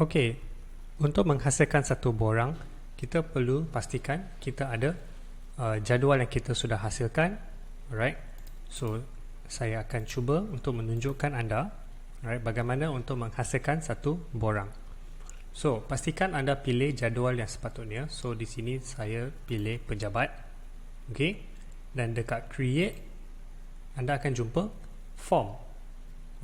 Okey, untuk menghasilkan satu borang, kita perlu pastikan kita ada uh, jadual yang kita sudah hasilkan. Alright. So, saya akan cuba untuk menunjukkan anda alright, bagaimana untuk menghasilkan satu borang. So, pastikan anda pilih jadual yang sepatutnya. So, di sini saya pilih pejabat. Okey. Dan dekat create, anda akan jumpa form.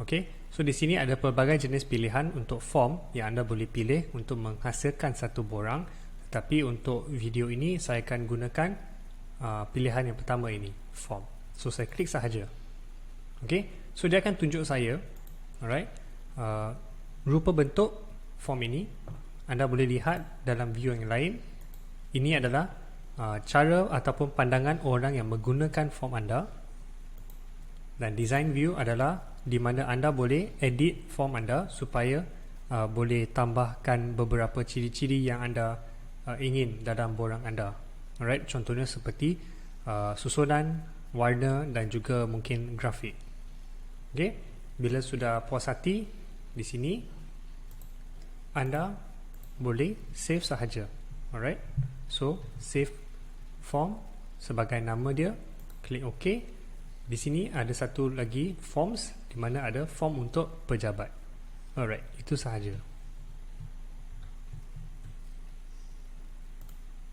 Okey. So di sini ada pelbagai jenis pilihan untuk form yang anda boleh pilih untuk menghasilkan satu borang. Tetapi untuk video ini saya akan gunakan uh, pilihan yang pertama ini, form. So saya klik sahaja. Okey. So dia akan tunjuk saya alright. Uh, rupa bentuk form ini anda boleh lihat dalam view yang lain. Ini adalah uh, cara ataupun pandangan orang yang menggunakan form anda. Dan design view adalah di mana anda boleh edit form anda supaya uh, boleh tambahkan beberapa ciri-ciri yang anda uh, ingin dalam borang anda. Alright, contohnya seperti uh, susunan, warna dan juga mungkin grafik. Okay, bila sudah puas hati di sini, anda boleh save sahaja. Alright, so save form sebagai nama dia, klik OK. Di sini ada satu lagi forms di mana ada form untuk pejabat. Alright, itu sahaja.